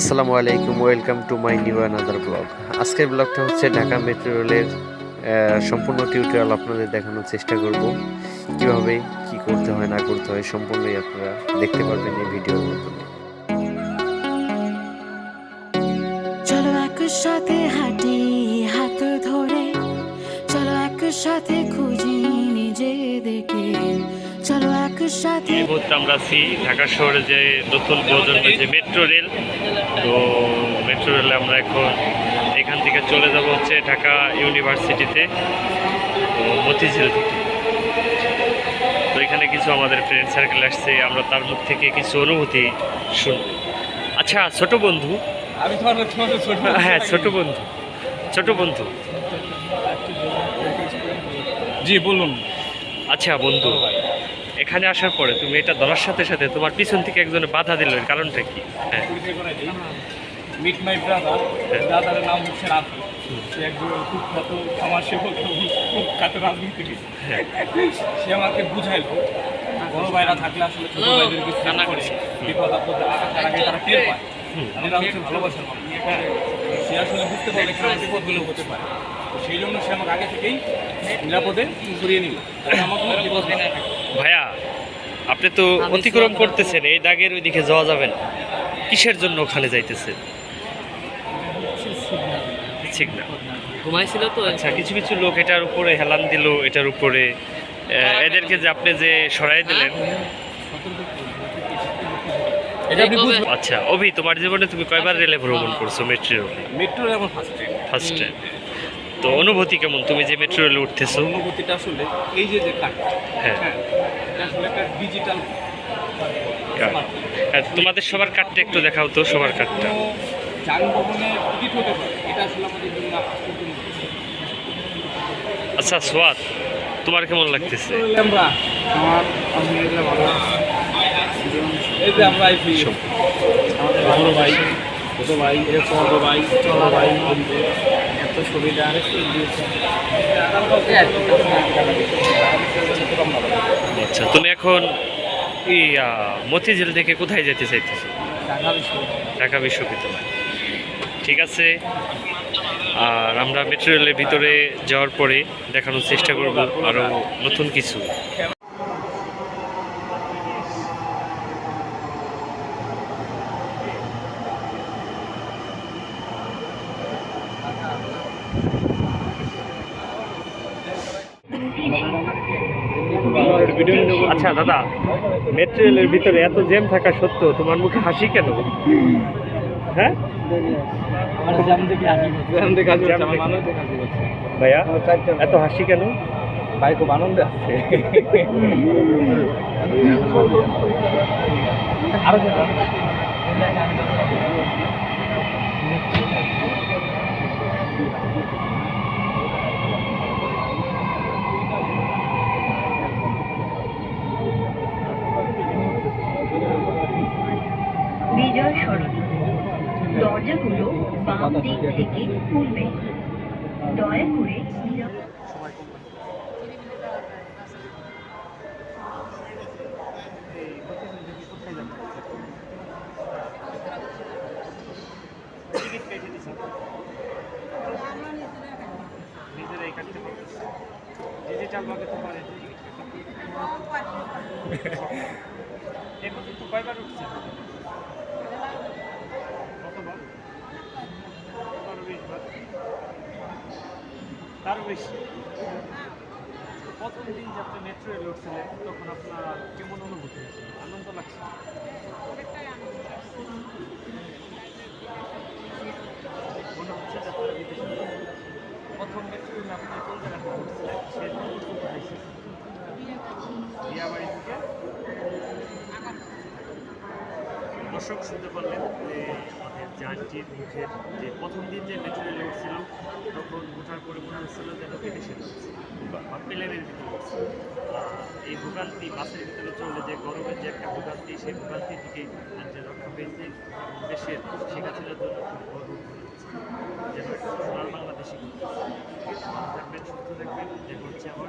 আসসালামু আলাইকুম, welcome to my new another blog. আজকের ব্লগটা হচ্ছে ঢাকা মেট্রো রেলের সম্পূর্ণ টিউটোরিয়াল আপনাদের দেখানোর চেষ্টা করব। কীভাবে, কি করতে হয়, না করতে হয় সম্পূর্ণই আপনারা দেখতে পারবেন এই ভিডিওর মাধ্যমে। চলো একসাথে হাঁটি, হাত ধরে। চলো একসাথে খুঁজি নিজেদেরকে। এই মুহূর্তে আমরা আছি ঢাকা শহরে যে নতুন প্রজন্মের যে মেট্রো রেল তো মেট্রো রেলে আমরা এখন এখান থেকে চলে যাব হচ্ছে ঢাকা ইউনিভার্সিটিতে তো মতিঝিল থেকে। তো এখানে কিছু আমাদের ফ্রেন্ড সার্কেল আসছে আমরা তার মুখ থেকে কিছু অনুভূতি শুনব। আচ্ছা ছোট বন্ধু। আমি তোমার ছোট ছোট হ্যাঁ ছোট বন্ধু। ছোট বন্ধু। জি বলুন। আচ্ছা বন্ধু। এখানে আসার পরে তুমি এটা ধরার সাথে সাথে তোমার পিছন থেকে একজনে বাধা দিল কারণটা কি? হ্যাঁ। মিট মাই ব্রাদার ব্রাদারের নাম হচ্ছে রাফি সে একজন কুখ্যাত সমাজসেবক এবং কুখ্যাত রাজনীতিবিদ। হ্যাঁ। সে আমাকে বুঝাইলো বড় ভাইরা থাকলে আসলে ছোট ভাইদেরকে কান্না করে বিপদ আপদে আসার আগে তারা টের পায়। এটা হচ্ছে ভালোবাসার মানুষ হ্যাঁ। সে আসলে বুঝতে এখানে বিপদগুলো হতে পারে। তো সেই জন্য সে আমাকে আগে থেকেই নিরাপদে সরিয়ে নিল। আমার কোনো বিপদ ভাইয়া আপনি তো অতিক্রম করতেছেন এই দাগের ওইদিকে যাওয়া যাবে না। কিসের জন্য ওখানে যাইতেছেন? ঠিক না। ঘুমাইছিল তো। আচ্ছা কিছু কিছু লোক এটার উপরে হেলান দিল এটার উপরে এদেরকে যে আপনি যে সরাই দিলেন। এটা আচ্ছা অভি তোমার জীবনে তুমি কয়বার রেলে ভ্রমণ করছ? মেট্রো মেট্রো আমার ফার্স্ট টাইম ফার্স্ট টাইম তো অনুভূতি কেমন? তুমি যে মেট্রো রেলে উঠতেছো? অনুভূতিটা আসলে এই যে যে কাজ হ্যাঁ। হ্যাঁ আসলে একটা ডিজিটাল হ্যাঁ, তোমাদের সবার কার্ডটা একটু দেখাও তো সবার কার্ডটা যানবাহনে টিকিট হতে পারে এটা আসলে আমাদের জন্য আচ্ছা সোয়াদ তোমার কেমন লাগতেছে? আমরা আমার আলহামদুলিল্লাহ ভালো এই যে আমরা আইছি আমাদের বড় ভাই ছোট ভাই বড় ভাই ভাই সুবিধা আর একটু দিয়েছে। আচ্ছা তুমি এখন আহ, মতিঝিল থেকে কোথায় যেতে চাইতেছো? ঢাকা বিশ্ববিদ্যালয়। ঠিক আছে আর আমরা মেট্রো রেলের ভিতরে যাওয়ার পরে দেখানোর চেষ্টা করব আরও নতুন কিছু। আচ্ছা দাদা মেট্রো রেলের ভিতরে এত জ্যাম থাকা সত্ত্বেও তোমার মুখে হাসি কেন? হ্যাঁ? ভাইয়া এত হাসি কেন? ভাই খুব আনন্দে আছে আরও বাম দিক থেকে খুলবে দয়া করে নিরাপদ ডিজিটাল ভাবে তো পারে এখন তো কয়বার উঠছে তারও বেশি। প্রথম দিন যে আপনি মেট্রো রেলে উঠছিলেন তখন আপনার কেমন অনুভূতি হয়েছিল? আনন্দ লাগছে? মনে হচ্ছে যে আপনারা বিদেশে। প্রথম মেট্রো রেলে আপনি কোন জায়গাতে উঠছিলেন সে কোথায় বিয়াবাড়ি থেকে? দর্শক শুনতে পারলেন যে জানটির মুখের যে প্রথম দিন যে মেট্রো রেলে উঠছিল তখন ওঠার পরে মনে হচ্ছিল যেন বিদেশে ঢুকছে বা প্লেনের ভিতরে এই ভোগান্তি বাসের ভিতরে চললে যে গরমের যে একটা ভোগান্তি সেই ভোগান্তি থেকে যে রক্ষা পেয়েছে। দেশের শেখ হাসিনার জন্য খুব গর্ব যেন সোনার বাংলাদেশি থাকবেন সুস্থ থাকবেন। যে হচ্ছে আমার